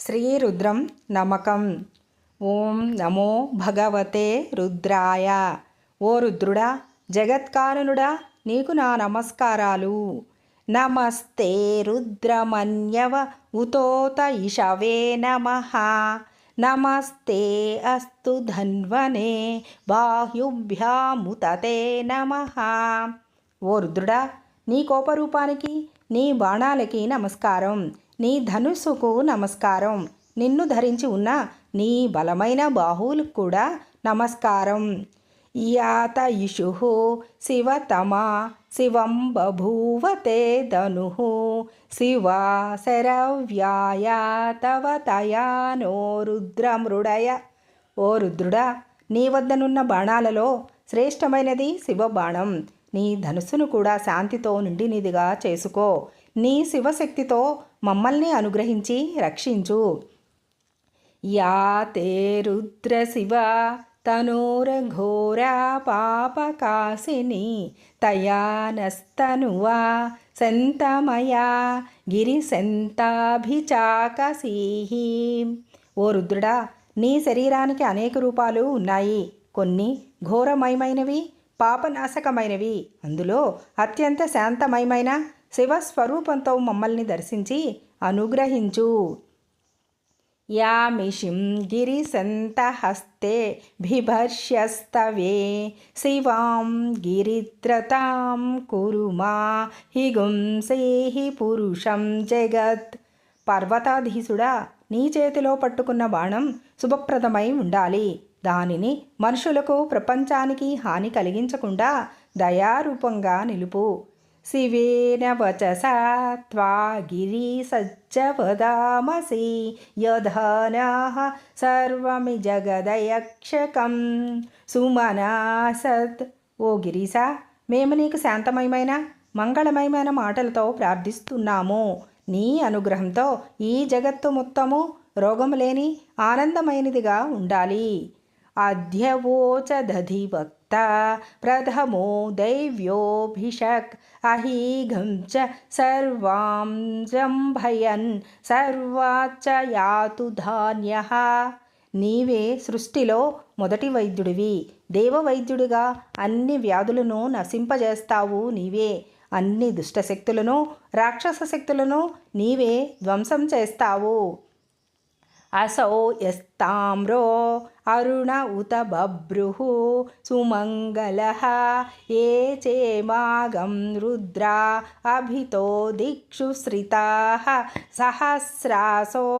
శ్రీరుద్రం నమకం. ఓం నమో భగవతే రుద్రాయ. ఓ రుద్రుడా జగత్కారణుడా నీకు నా నమస్కారాలు. నమస్తే రుద్రమన్యవ ఉతోత ఇషవే నమ. నమస్తే అస్తు ధన్వనే బాహ్యుభ్యాముతతే నమ. ఓ రుద్రుడా నీ కోపరూపానికి నీ బాణాలకి నమస్కారం. నీ ధనుస్సుకు నమస్కారం. నిన్ను ధరించి ఉన్న నీ బలమైన బాహువులకు కూడా నమస్కారం. యాత ఇషు శివతమా శివం బభూవతే ధను శివ శరవ్యాయ తవ తయానో రుద్రమృడయ. ఓ రుద్రుడా నీ వద్దనున్న బాణాలలో శ్రేష్టమైనది శివబాణం. నీ ధనుసును కూడా శాంతితో నిండినిదిగా చేసుకో. నీ శివశక్తితో మమ్మల్ని అనుగ్రహించి రక్షించు. యా తే రుద్ర శివ తనోరఘోరా పాపకాశిని తయానస్తనువా సంతమయా గిరిసంతాభిచాకసీహి ఓ రుద్రుడా నీ శరీరానికి అనేక రూపాలు ఉన్నాయి. కొన్ని ఘోరమయమైనవి పాపనాశకమైనవి. అందులో అత్యంత శాంతమయమైన శివస్వరూపంతో మమ్మల్ని దర్శించి అనుగ్రహించు. యామిషిం గిరిసంతహస్తే బిభర్ష్యస్తవే శివాం గిరిత్రతాం కురుమా హిగుంసేహి పురుషం జగత్. పర్వతాధీసుడా నీ చేతిలో పట్టుకున్న బాణం శుభప్రదమై ఉండాలి. దానిని మనుషులకు ప్రపంచానికి హాని కలిగించకుండా దయారూపంగా నిలుపు. శివేన వచసా త్వా గిరీసజ్జవదామసి యధనః సర్వమి జగదయక్షకం సుమనాసత్ ఓ గిరీసా మేము నీకు శాంతమయమైన మంగళమయమైన మాటలతో ప్రార్థిస్తున్నాము. నీ అనుగ్రహంతో ఈ జగత్తు మొత్తము రోగము లేని ఆనందమైనదిగా ఉండాలి. అధ్యవోచదధివక్త ప్రథమో దైవ్యోభిషక్ అహీఘం చ సర్వాం జంభయన్ సర్వాచ్చ యాతు ధాన్య నీవే సృష్టిలో మొదటి వైద్యుడివి. దేవవైద్యుడిగా అన్ని వ్యాధులను నశింపజేస్తావు నీవే. అన్ని దుష్టశక్తులను రాక్షస శక్తులను నీవే ధ్వంసం చేస్తావు. असौ यस्ताम्रो अरुण उत बभ्रुः सुमङ्गलः ये चेमागं रुद्रा अभितो दिक्षु श्रिताः सहस्रासो